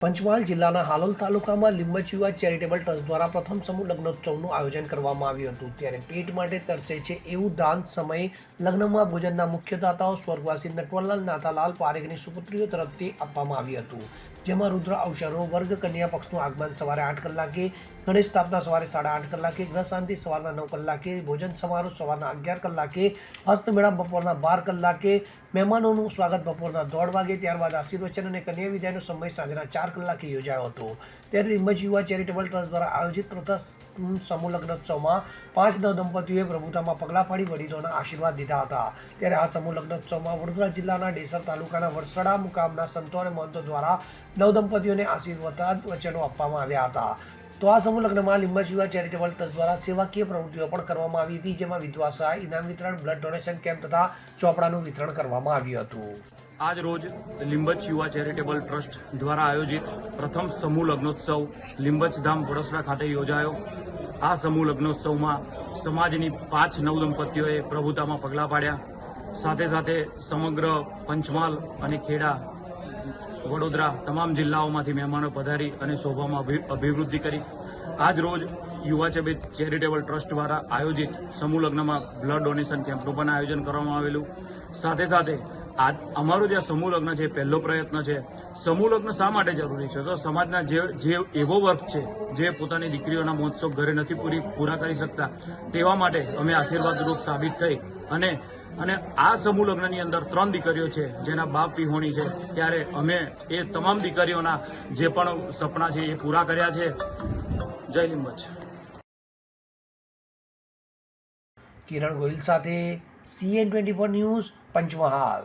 પંચમહાલ જિલ્લાના હાલોલ તાલુકામાં લીંબચ યુવા ચેરિટેબલ ટ્રસ્ટ દ્વારા પ્રથમ સમૂહ લગ્નોત્સવનું આયોજન કરવામાં આવ્યું હતું. ત્યારે પેટ માટે તરસે છે એવું દાન સમયે લગ્નમાં ભોજનના મુખ્ય દાતાઓ સ્વર્ગવાસી નટવરલાલ નાથાલાલ પારેખની સુપુત્રીઓ તરફથી આપવામાં આવ્યું હતું. જેમાં રુદ્ર અવસરો વર્ગ, કન્યા પક્ષનું આગમન સવારે આઠ કલાકે, ગણેશ સ્થાપના સવારે સાડા આઠ કલાકે, ગ્રહ શાંતિ સવારના નવ કલાકે, ભોજન સમારોહ સવારના અગિયાર કલાકે હસ્તમેળા બપોરના બાર કલાકે, મહેમાનોનું સ્વાગત બપોરના દોઢ વાગે, ત્યારબાદ આશીર્વચન અને કન્યા વિદાયનો સમય સાંજના ચાર કલાકે યોજાયો હતો. ત્યારે રીમજ યુવા ચેરિટેબલ ટ્રસ્ટ દ્વારા આયોજિત પ્રથમ સમૂહ લગ્નોત્સવમાં પાંચ નવ દંપતીઓએ પ્રભુતામાં પગલાં પાડી વડીલોના આશીર્વાદ લીધા હતા. ત્યારે આ સમૂહ લગ્નોત્સવમાં વડોદરા જિલ્લાના ડેસર તાલુકાના વરસડા મુકામના સંતો અને મહંતો દ્વારા નવ દંપતીઓને આશીર્વાદ વચનો આપવામાં આવ્યા હતા. તો આ સમૂહ લગ્નમાં લીંબચ યુવા ચેરિટેબલ ટ્રસ્ટ દ્વારા સેવાકીય પ્રવૃત્તિઓ પણ કરવામાં આવી હતી, જેમાં વિધવા ઇનામ વિતરણ, બ્લડ ડોનેશન કેમ્પ તથા ચોપડાનું વિતરણ કરવામાં આવ્યું હતું. આજ રોજ લીંબચ યુવા ચેરિટેબલ ટ્રસ્ટ દ્વારા આયોજિત પ્રથમ સમૂહ લગ્નોત્સવ લીંબચ ધામ વડોસરા ખાતે યોજાયો. આ સમૂહ લગ્નોત્સવમાં સમાજની પાંચ નવ દંપતીઓએ પ્રભુતામાં પગલાં પાડ્યા. સાથે સાથે સમગ્ર પંચમહાલ અને ખેડા વડોદરા તમામ જિલ્લાઓમાંથી મહેમાનો પધારી અને શોભામાં અભિવૃદ્ધિ કરી. આજ રોજ યુવા ચેબે- ચેરિટેબલ ટ્રસ્ટ દ્વારા આયોજિત સમૂહ લગ્નમાં બ્લડ ડોનેશન કેમ્પનું પણ આયોજન કરવામાં આવેલું. સાથે સાથે આ અમારો જે સમૂહ લગ્ન છે પહેલો પ્રયત્ન છે. સમૂહ લગ્ન શા માટે જરૂરી છે? તો સમાજના જે જે એવો વર્ગ છે, જે પોતાની દીકરીઓના મહોત્સવ ઘરે નથી પૂરી, પૂરા કરી શકતા, તેવા માટે અમે આશીર્વાદરૂપ સાબિત થઈ અને અને આ સમૂહ લગ્નની અંદર ત્રણ દીકરીઓ છે, જેના બાપ વિહોણી છે, ત્યારે અમે એ તમામ દીકરીઓના જે પણ સપના છે, એ પૂરા કર્યા છે. જય લીંબચ કિરણ ગોહિલ સાથે CN twenty four news Panchmahal.